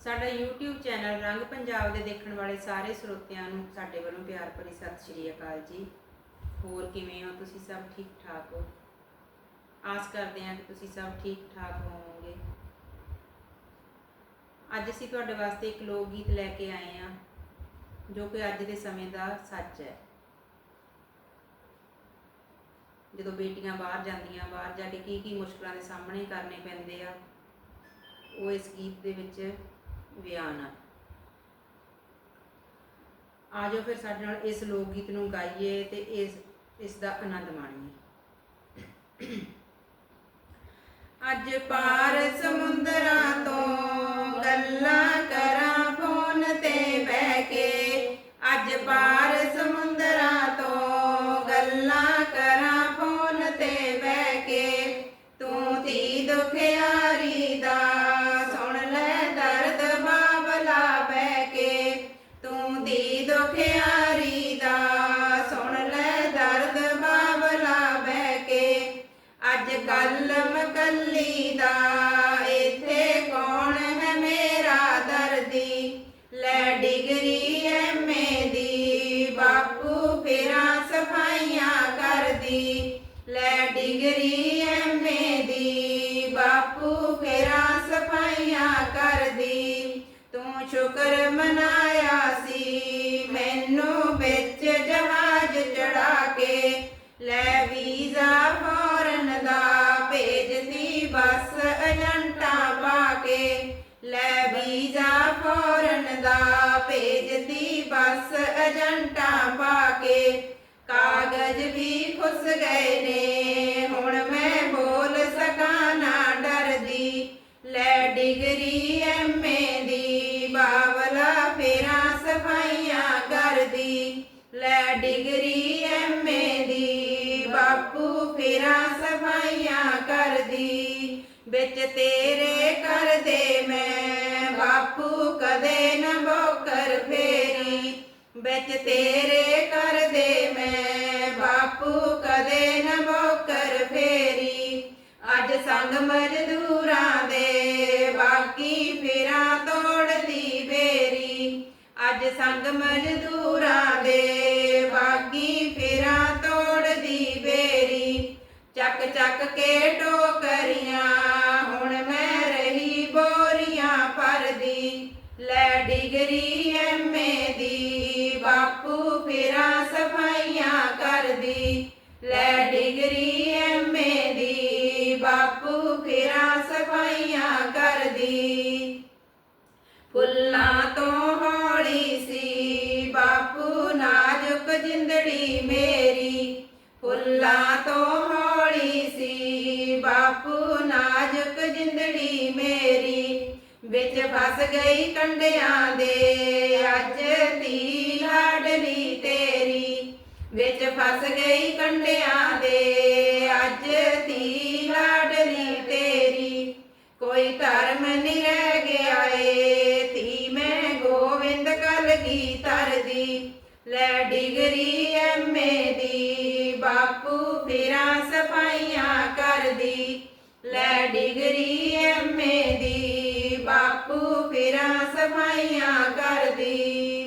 ਸਾਡਾ YouTube channel ਰੰਗ ਪੰਜਾਬ ਦੇ ਦੇਖਣ ਵਾਲੇ ਸਾਰੇ ਸਰੋਤਿਆਂ ਨੂੰ ਸਾਡੇ ਵੱਲੋਂ ਪਿਆਰ ਭਰੀ ਸਤਿ ਸ਼੍ਰੀ ਅਕਾਲ ਜੀ। ਹੋਰ ਕਿਵੇਂ ਹੋ? ਤੁਸੀਂ ਸਭ ਠੀਕ ਠਾਕ ਹੋ? ਆਸ ਕਰਦੇ ਹਾਂ ਕਿ ਤੁਸੀਂ ਸਭ ਠੀਕ ਠਾਕ ਹੋਵੋਗੇ। ਅੱਜ ਅਸੀਂ ਤੁਹਾਡੇ ਵਾਸਤੇ ਇੱਕ ਲੋਕ ਗੀਤ ਲੈ ਕੇ ਆਏ ਹਾਂ, ਜੋ ਕਿ ਅੱਜ ਦੇ ਸਮੇਂ ਦਾ ਸੱਚ ਹੈ। ਜਦੋਂ ਬੇਟੀਆਂ ਬਾਹਰ ਜਾਂਦੀਆਂ, ਬਾਹਰ ਜਾ ਕੇ ਕੀ ਕੀ ਮੁਸ਼ਕਲਾਂ ਦੇ ਸਾਹਮਣੇ ਕਰਨੇ ਪੈਂਦੇ ਆ, ਉਹ ਇਸ ਗੀਤ ਦੇ ਵਿੱਚ ਬਿਆਨ ਆ ਜਾਓ ਫਿਰ ਸਾਡੇ ਨਾਲ ਇਸ ਲੋਕ ਗੀਤ ਨੂੰ ਗਾਈਏ ਤੇ ਇਸ ਇਸ ਦਾ ਆਨੰਦ ਮਾਣੀਏ। ਅੱਜ ਪਾਰ ਸਮੁੰਦਰਾਂ ਤੋਂ ਗੱਲਾਂ ਕਲਮ ਕੱਲੀ ਦਾ, ਇੱਥੇ ਕੌਣ ਹੈ ਮੇਰਾ ਦਰਦੀ? ਲੈ ਡਿਗਰੀ ਐਮਏ ਦੀ, ਬਾਪੂ ਫੇਰਾ ਸਫਾਈਆਂ ਕਰਦੀ। ਲੈ ਡਿਗਰੀ ਐਮਏ ਦੀ, ਬਾਪੂ ਫੇਰਾ ਸਫਾਈਆਂ ਕਰਦੀ। ਤੂੰ ਸ਼ੁਕਰ ਮਨਾਇਆ ਸੀ, ਮੈਨੂੰ ਵਿੱਚ ਵੀਜ਼ਾ ਦਾ ਭੇਜਦੀ ਬਸ ਏਜੰਟਾਂ ਪਾ ਕੇ। ਕਾਗਜ਼ ਵੀ ਖੁੱਸ ਗਏ ਨੇ, ਹੁਣ ਮੈਂ ਬੋਲ ਸਕਾਂ ਨਾ ਡਰਦੀ। ਲੈ ਡਿਗਰੀ ਐਮਏ ਦੀ, ਬਾਵਲਾ ਫੇਰਾਂ ਸਫਾਈਆਂ ਕਰਦੀ। ਲੈ ਡਿਗਰੀ ਐਮਏ ਦੀ, ਬਾਪੂ ਫੇਰਾ ਸਫਾਈਆਂ ਕਰਦੀ। ਵਿੱਚ ਤੇਰੇ ਕਰਦੇ ਕਦੇ ਨਾ ਬੋਕਰ ਫੇਰੀ, ਵਿੱਚ ਤੇਰੇ ਕਰਦੇ ਮੈਂ ਬਾਪੂ ਕਦੇ ਨਾ ਬੋਕਰ ਫੇਰੀ। ਅੱਜ ਸੰਗ ਮਜ਼ਦੂਰਾਂ ਦੇ ਬਾਕੀ ਫੇਰਾ ਤੋੜਦੀ ਬੇਰੀ। ਅੱਜ ਸੰਗ ਮਜ਼ਦੂਰਾਂ ਦੇ ਬਾਕੀ ਫੇਰਾ ਤੋੜਦੀ ਬੇਰੀ। ਚੱਕ ਚੱਕ ਕੇ ਟੋਕਰੀਆਂ ਡਿਗਰੀ ਐਮਏ ਦੀ, ਬਾਪੂ ਫੇਰਾ ਸਫਾਈਆਂ ਕਰਦੀ। ਲੈ ਡਿਗਰੀ ਐਮਏ ਦੀ, ਬਾਪੂ ਫੇਰਾ ਸਫਾਈਆਂ ਕਰਦੀ। ਫੁੱਲਾਂ ਤੋਂ ਹੌਲੀ ਸੀ, ਬਾਪੂ ਨਾਜ਼ੁਕ ਜਿੰਦੜੀ ਮੇਰੀ। ਫੁੱਲਾਂ ਤੋਂ ਹੌਲੀ ਸੀ, ਬਾਪੂ ਨਾਜ਼ੁਕ ਜਿੰਦੜੀ ਵਿੱਚ ਫਸ ਗਈ ਕੰਡਿਆਂ ਦੇ, ਅੱਜ ਧੀ ਲਾਡਲੀ ਤੇਰੀ। ਵਿੱਚ ਫਸ ਗਈ ਕੰਡਿਆਂ ਦੇ, ਅੱਜ ਧੀ ਲਾਡਲੀ ਤੇਰੀ। ਕੋਈ ਧਰਮ ਨਹੀਂ ਰਹਿ ਗਿਆ ਏ, ਧੀ ਮੈਂ ਗੋਵਿੰਦ ਕਲਗੀ ਤਰਦੀ ਲੈ ਡਿਗਰੀ ਐਮਏ ਦੀ, ਬਾਪੂ ਫਿਰਾਂ ਸਫਾਈਆਂ ਕਰਦੀ। ਲੈ ਡਿਗਰੀ ਸਫਾਈਆਂ ਕਰਦੀ।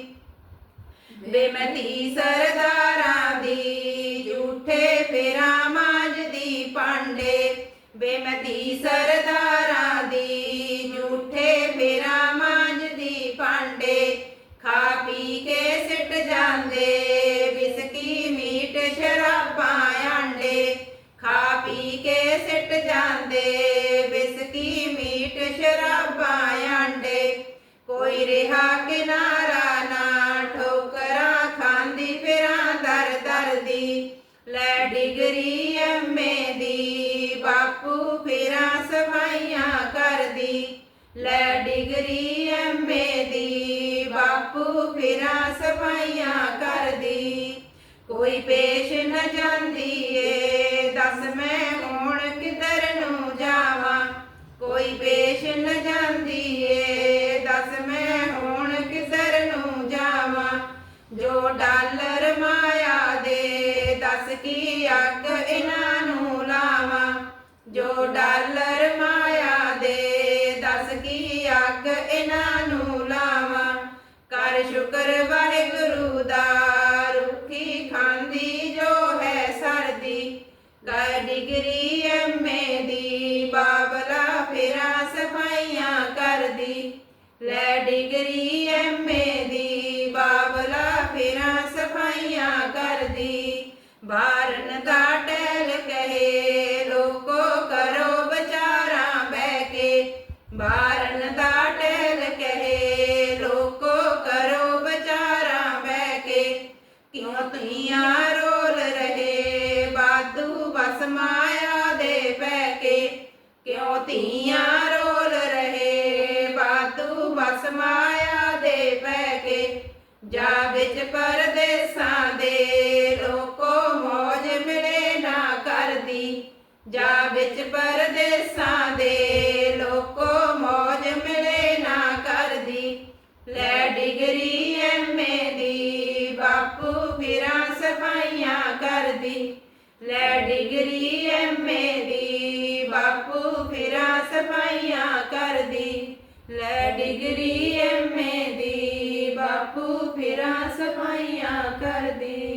ਬੇਮਤੀ ਸਰਦਾਰਾਂ ਦੀ, ਝੂਠੇ ਫੇਰਾਂ ਮਾਂਜਦੀ ਪਾਂਡੇ ਬੇਮਤੀ ਸਰਦਾਰਾਂ ਦੀ, ਝੂਠੇ ਫੇਰਾ ਮਾਂਜਦੀ ਪਾਂਡੇ ਖਾ ਪੀ ਕੇ ਸਿੱਟ ਜਾਂਦੇ ਵਿਸਕੀ ਮੀਟ, ਸ਼ਰਾਬਾਂ ਆਂਡੇ। ਖਾ ਪੀ ਕੇ ਸਿੱਟ ਜਾਂਦੇ ਲੈ ਡਿਗਰੀ ਐਮਏ ਦੀ, ਬਾਪੂ ਫਿਰਾਂ ਸਫਾਈਆਂ ਕਰਦੀ। ਲੈ ਡਿਗਰੀ ਐਮਏ ਦੀ, ਬਾਪੂ ਫਿਰਾਂ ਸਫਾਈਆਂ ਕਰਦੀ। ਕੋਈ ਪੇਸ਼ ਨਾ ਜਾਂਦੀ ਏ, ਦੱਸ ਮੈਂ ਹੁਣ ਕਿਧਰ ਨੂੰ ਜਾਵਾਂ। ਕੋਈ ਪੇਸ਼ ਨਾ ਜਾਂਦੀ ਏ ਅੱਗ ਇਹਨਾਂ ਨੂੰ ਲਾਵਾਂ, ਜੋ ਡਾਲਰ ਮਾਇਆ ਦੇ, ਦੱਸ ਕੀ ਅੱਗ ਇਹਨਾਂ ਸ਼ੁਕਰ ਵਾਹਿਗੁਰੂ ਦਾ, ਰੁੱਖੀ ਖਾਂਦੀ ਜੋ ਹੈ ਸਰਦੀ। ਕਰ ਡਿਗਰੀ ਐਮਏ ਦੀ, ਬਾਬਲਾ ਫੇਰਾ ਸਫਾਈਆਂ ਕਰਦੀ। ਲੈ ਡਿਗਰੀ ਵਾਰਨ ਦਾ ਟਹਿਲ ਕਹੇ, ਲੋਕੋ ਕਰੋ ਵਿਚਾਰਾਂ ਬਹਿ ਕੇ। ਵਾਰਨ ਦਾ ਟਹਿਲ ਕਹੇ, ਲੋਕੋ ਕਰੋ ਵਿਚਾਰਾਂ ਬਹਿ ਕੇ। ਕਿਉਂ ਧੀਆਂ ਰੋਲ ਰਹੇ ਬਾਦੂ ਬਸ ਮਾਇਆ ਦੇ ਬਹਿ ਕੇ। ਕਿਉਂ ਧੀਆਂ ਰੋਲ ਰਹੇ ਬਾਦੂ ਬਸ ਮਾਇਆ ਦੇ ਬਹਿ ਕੇ। ਜਾ ਵਿੱਚ ਪਰਦੇਸਾਂ ਦੇ, ਲੋਕ ਜਾ ਵਿੱਚ ਪਰਦੇਸਾਂ ਦੇ ਲੋਕੋ ਮੌਜ ਮਿਲੇ ਨਾ ਕਰਦੀ। ਲੈ ਡਿਗਰੀ ਐਮਏ ਦੀ, ਬਾਪੂ ਫਿਰਾਂ ਸਫਾਈਆਂ ਕਰਦੀ। ਲੈ ਡਿਗਰੀ ਐਮਏ ਦੀ, ਬਾਪੂ ਫਿਰਾਂ ਸਫਾਈਆਂ ਕਰਦੀ। ਲੈ ਡਿਗਰੀ ਐਮਏ ਦੀ, ਬਾਪੂ ਫਿਰਾਂ ਸਫਾਈਆਂ ਕਰਦੀ।